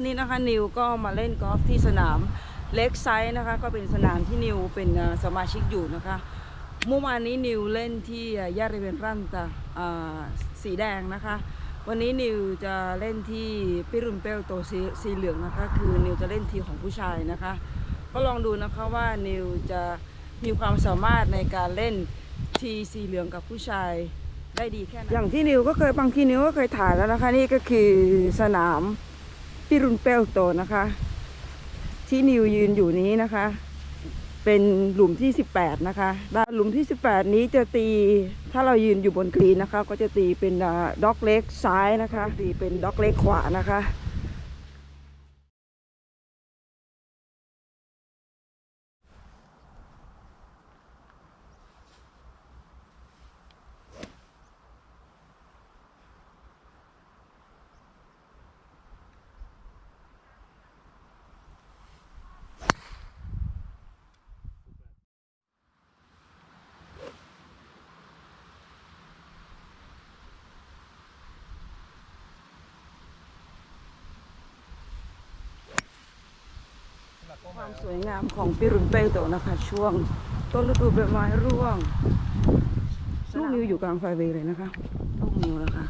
วันนี้นะคะนิวก็มาเล่นกอล์ฟที่สนามเล็กไซส์นะคะ ก็เป็นสนามที่นิวเป็นสมาชิกอยู่นะคะ เมื่อวานนี้นิวเล่นที่ย่าริเวนรันตาอ่สีแดงนะคะ วันนี้นิวจะเล่นที่ปิรุนเปลโตสีสีเหลืองนะคะ คือนิวจะเล่นทีของผู้ชายนะคะ ก็ลองดูนะคะว่านิวจะมีความสามารถในการเล่นทีสีเหลืองกับผู้ชายได้ดีแค่ไหนอย่างที่นิวก็เคยบางทีนิวก็เคยถ่ายแล้วนะคะ นี่ก็คือสนาม ปิรุนเปลโตนะคะ ที่นิวยืนอยู่นี้นะคะ เป็นหลุมที่ 18 นะคะด้านหลุมที่ 18 นี้จะตีถ้าเรายืนอยู่บนกรีนนะคะ ก็จะตีเป็นด็อกเล็กซ้ายนะคะตีเป็นด็อกเล็กขวานะคะ ความสวยงามของปิรุนเปโตนะคะ ช่วงต้นฤดูใบไม้ร่วง ลูกนิวอยู่กลางไฟเวย์เลยนะคะ ลูกนิวนะคะ